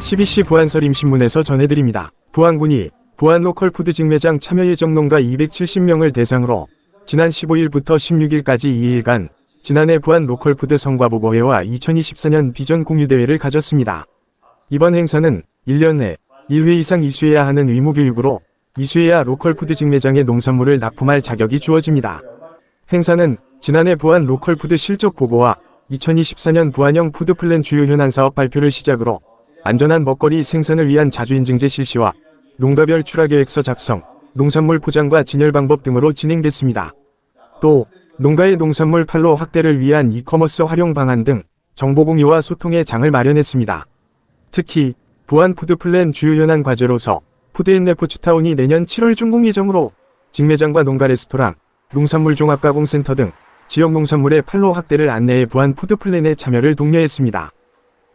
12시 부안서림신문에서 전해드립니다. 부안군이 부안 로컬푸드 직매장 참여 예정 농가 270명을 대상으로 지난 15일부터 16일까지 2일간 지난해 부안 로컬푸드 성과보고회와 2024년 비전 공유대회를 가졌습니다. 이번 행사는 1년 내 1회 이상 이수해야 하는 의무교육으로 이수해야 로컬푸드 직매장의 농산물을 납품할 자격이 주어집니다. 행사는 지난해 부안 로컬푸드 실적 보고와 2024년 부안형 푸드플랜 주요 현안 사업 발표를 시작으로 안전한 먹거리 생산을 위한 자주인증제 실시와 농가별 출하계획서 작성, 농산물 포장과 진열 방법 등으로 진행됐습니다. 또 농가의 농산물 판로 확대를 위한 이커머스 활용 방안 등 정보 공유와 소통의 장을 마련했습니다. 특히 부안 푸드플랜 주요 현안 과제로서 푸드앤레포츠타운이 내년 7월 준공 예정으로 직매장과 농가 레스토랑, 농산물 종합가공센터 등 지역 농산물의 판로 확대를 안내해 부안 푸드플랜에 참여를 독려했습니다.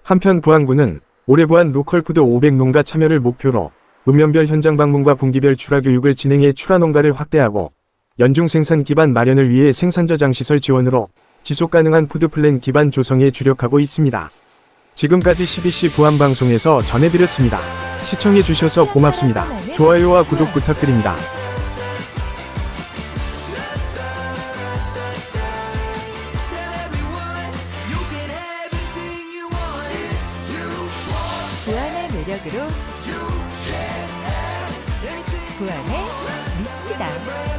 한편 부안군은 올해 부안 로컬푸드 500농가 참여를 목표로 읍면별 현장 방문과 분기별 출하 교육을 진행해 출하 농가를 확대하고 연중 생산 기반 마련을 위해 생산 저장 시설 지원으로 지속 가능한 푸드 플랜 기반 조성에 주력하고 있습니다. 지금까지 12시 부안 방송에서 전해드렸습니다. 시청해 주셔서 고맙습니다. 좋아요와 구독 부탁드립니다. 부안의 매력으로 부안에 미치다.